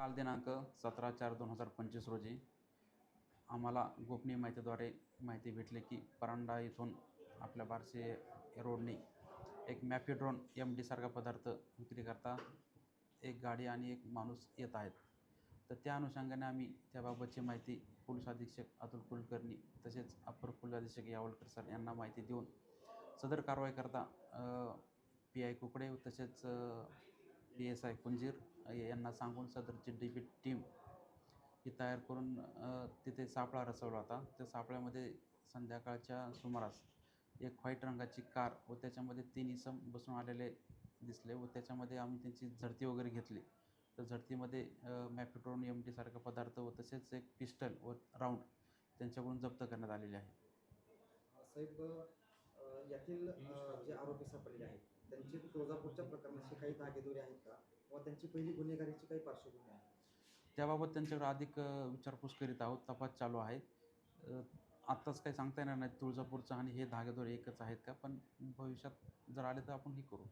काल दिनांक सतरा चार दोन हजार पंचवीस रोजी आम्हाला गोपनीय माहितीद्वारे माहिती भेटली की परांडा इथून आपल्या बारसे रोडने एक मॅफिड्रॉन एम डीसारखा पदार्थ विक्रीकरता एक गाडी आणि एक माणूस येत आहेत. तर त्या अनुषंगाने आम्ही त्याबाबतची माहिती पोलीस अधीक्षक अतुल कुलकर्णी तसेच अप्पर पोलीस अधीक्षक यावलकर सर यांना माहिती देऊन सदर कारवाई करता पी आय कुकडे तसेच पी एस आय कुंजीर यांना सांगून सदरची डी टीम ही तयार करून तिथे सापळा रचवला होता. त्या सापळ्यामध्ये संध्याकाळच्या सुमारास एक व्हाईट रंगाची कार व त्याच्यामध्ये तीन इसम बसून आलेले दिसले व त्याच्यामध्ये आम्ही त्यांची झडती वगैरे घेतली. तर झडतीमध्ये मॅपिट्रोन एम टीसारखा पदार्थ व तसेच एक पिस्टल व राऊंड त्यांच्याकडून जप्त करण्यात आलेले आहे. साहेब यातील जे आरोपी सापडलेले आहेत त्यांची तुळजापूरच्या प्रकरणाशी काही धागेदोरे आहेत का? किंवा त्यांची पहिली गुन्हेगारीची काही पार्श्वभूमी आहे? त्याबाबत त्यांच्याकडे अधिक विचारपूस करीत आहोत. तपास चालू आहे. आत्ताच काही सांगता येणार नाही तुळजापूरचं आणि हे धागेदोरे एकच आहेत का? पण भविष्यात जर आले तर आपण हे करू.